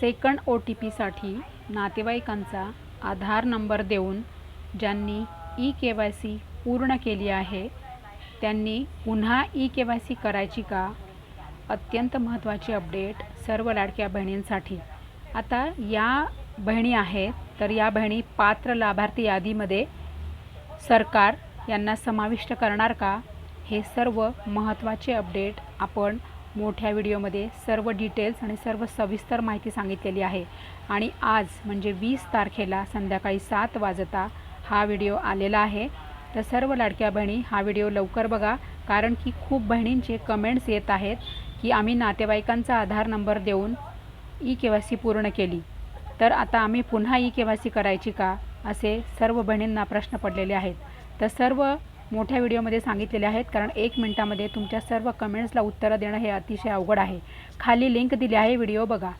Second O T पीसाठी नातेवाईकांचा Aadhaar number देऊन ज्यांनी ई के वाय सी पूर्ण केली आहे त्यांनी पुन्हा ई के वाय सी करायची का? अत्यंत महत्त्वाची अपडेट सर्व लाडक्या बहिणींसाठी. आता या बहिणी आहेत तर या बहिणी पात्र लाभार्थी यादीमध्ये सरकार यांना समाविष्ट करणार का? हे सर्व महत्त्वाचे अपडेट आपण मोठ्या व्हिडिओमध्ये सर्व डिटेल्स आणि सर्व सविस्तर माहिती सांगितलेली आहे. आणि आज म्हणजे वीस तारखेला संध्याकाळी सात वाजता हा व्हिडिओ आलेला आहे. तर सर्व लाडक्या बहिणी हा व्हिडिओ लवकर बघा कारण की खूप बहिणींचे कमेंट्स येत आहेत की आम्ही नातेवाईकांचा आधार नंबर देऊन ई के वाय सी पूर्ण केली. तर आता आम्ही पुन्हा ई के वाय सी करायची का? असे सर्व बहिणींना प्रश्न पडलेले आहेत. तर सर्व मोठ्या व्हिडिओमध्ये सांगितलेले आहेत. कारण एक मिनटामध्ये तुमच्या सर्व कमेंट्सला उत्तरं देणं हे अतिशय अवघड आहे. खाली लिंक दिली आहे व्हिडिओ बघा.